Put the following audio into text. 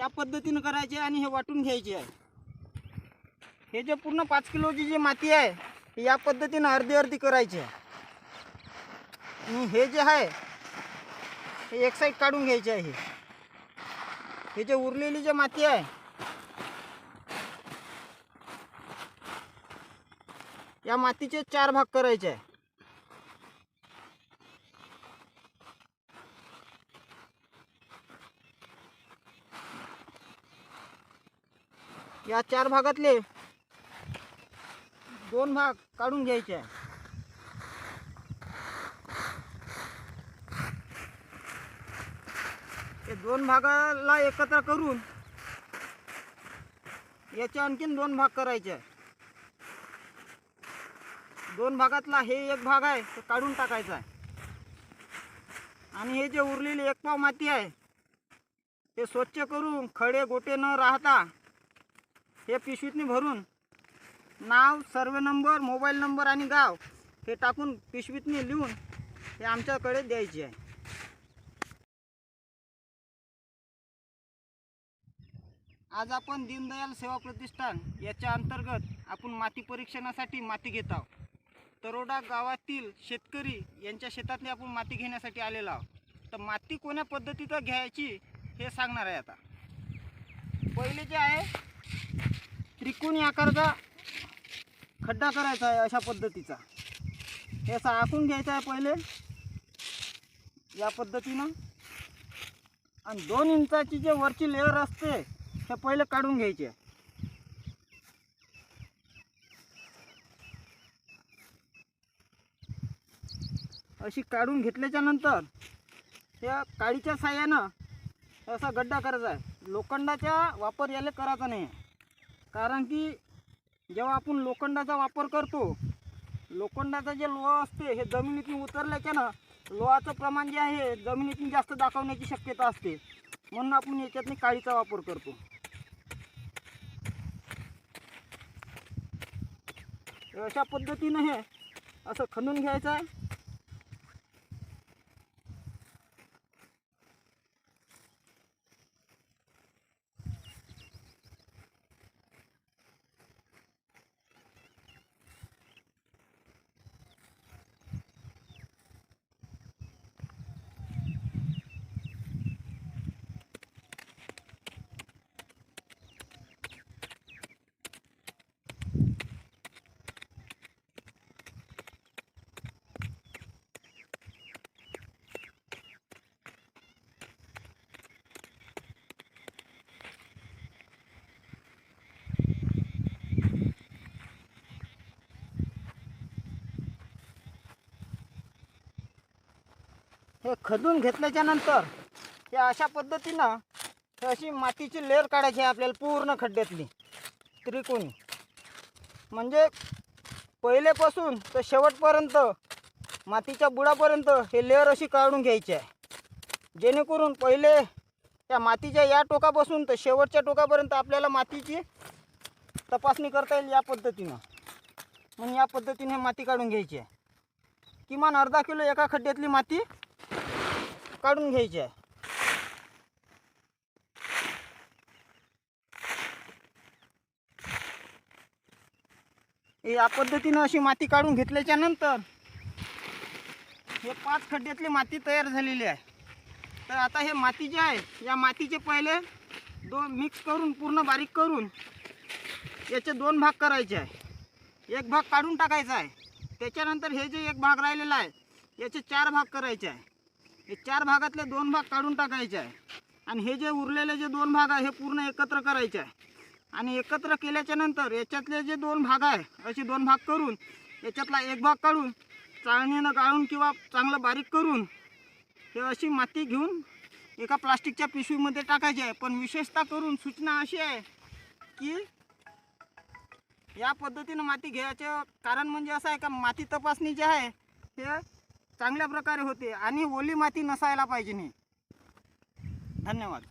या पद्धतीनं करायचे आणि हे वाटून घ्यायचे आहे. हे जे पूर्ण पाच किलोची जी माती आहे या पद्धतीनं अर्धी अर्धी करायची आहे. आणि हे जे आहे हे एक साईड काढून घ्यायचे आहे हे. हे जे उरलेली जे माती आहे या मातीचे चार भाग करायचे आहे. या चार भागातले दोन भाग काढून घ्यायचे. आहे ते दोन भागाला एकत्र करून याचे आणखीन दोन भाग करायचे. आहे दोन भागातला हे एक भाग आहे तो काढून टाकायचा आहे. आणि हे जे उरलेली एक पाव माती आहे ते स्वच्छ करून खडे गोटे न राहता हे पिशवीतनी भरून नाव सर्वे नंबर मोबाईल नंबर आणि गाव हे टाकून पिशवीतनी लिहून हे आमच्याकडे द्यायचे आहे. आज आपण दीनदयाल सेवा प्रतिष्ठान याच्या अंतर्गत आपण माती परीक्षणासाठी माती घेत आहोत. तरोडा गावातील शेतकरी यांच्या शेतातली आपण माती घेण्यासाठी आलेलो आहोत. तर माती कोण्या पद्धतीचं घ्यायची हे सांगणार आहे आता. पहिले जे आहे त्रिकोणी आकाराचा खड्डा करायचा आहे अशा पद्धतीचा. हे असा आखून घ्यायचा आहे पहिले. या पद्धतीनं. आणि दोन इंचाची जे वरची लेअर असते हे पहिले काढून घ्यायचे. अशी काढून घेतल्याच्या नंतर त्या काळीच्या साह्यानं असा गड्डा करायचा आहे. लोखंडाचा वापर याला करायचा नाही कारण की जेव्हा आपण लोखंडाचा वापर करतो लोखंडाचा जे लोहा असते हे जमिनीतून उतरल्याच्यानं लोहाचं प्रमाण जे आहे जमिनीतून जास्त दाखवण्याची शक्यता असते. म्हणून आपण याच्यातनी काळीचा वापर करतो. अशा पद्धतीनं हे असं खणून घ्यायचं आहे. हे खदून घेतल्याच्या नंतर हे अशा पद्धतीनं हे अशी मातीची लेअर काढायची आहे आपल्याला पूर्ण खड्ड्यातली. त्रिकोणी. म्हणजे पहिलेपासून तर शेवटपर्यंत मातीच्या बुडापर्यंत हे लेअर अशी काढून घ्यायची आहे. जेणेकरून पहिले त्या मातीच्या या टोकापासून तर शेवटच्या टोकापर्यंत आपल्याला मातीची तपासणी करता येईल या पद्धतीनं. म्हणून या पद्धतीने माती काढून घ्यायची आहे. किमान अर्धा किलो एका खड्ड्यातली माती काढून घ्यायची. आहे या पद्धतीनं अशी माती काढून घेतल्याच्या नंतर हे पाच खड्ड्यातली माती तयार झालेली आहे. तर आता हे माती जे आहे या मातीचे पहिले दोन मिक्स करून पूर्ण बारीक करून याचे दोन भाग करायचे आहे. एक भाग काढून टाकायचा आहे. त्याच्यानंतर हे जे एक भाग राहिलेला आहे याचे चार भाग करायचे आहे. हे चार भागातले दोन भाग काढून टाकायचे आहे. आणि हे जे उरलेले जे दोन भाग आहे हे पूर्ण एकत्र करायचे आहे. आणि एकत्र केल्याच्यानंतर याच्यातले जे दोन भाग आहे असे दोन भाग करून याच्यातला एक भाग काढून चाळणीनं गाळून किंवा चांगलं बारीक करून हे अशी माती घेऊन एका प्लास्टिकच्या पिशवीमध्ये टाकायची आहे. पण विशेषतः करून सूचना अशी आहे की या पद्धतीनं माती घ्यायचं. कारण म्हणजे असं आहे का माती तपासणी जी आहे हे चांगल्या प्रकारे होते आणि ओली माती नसायला पाहिजे नाही. धन्यवाद.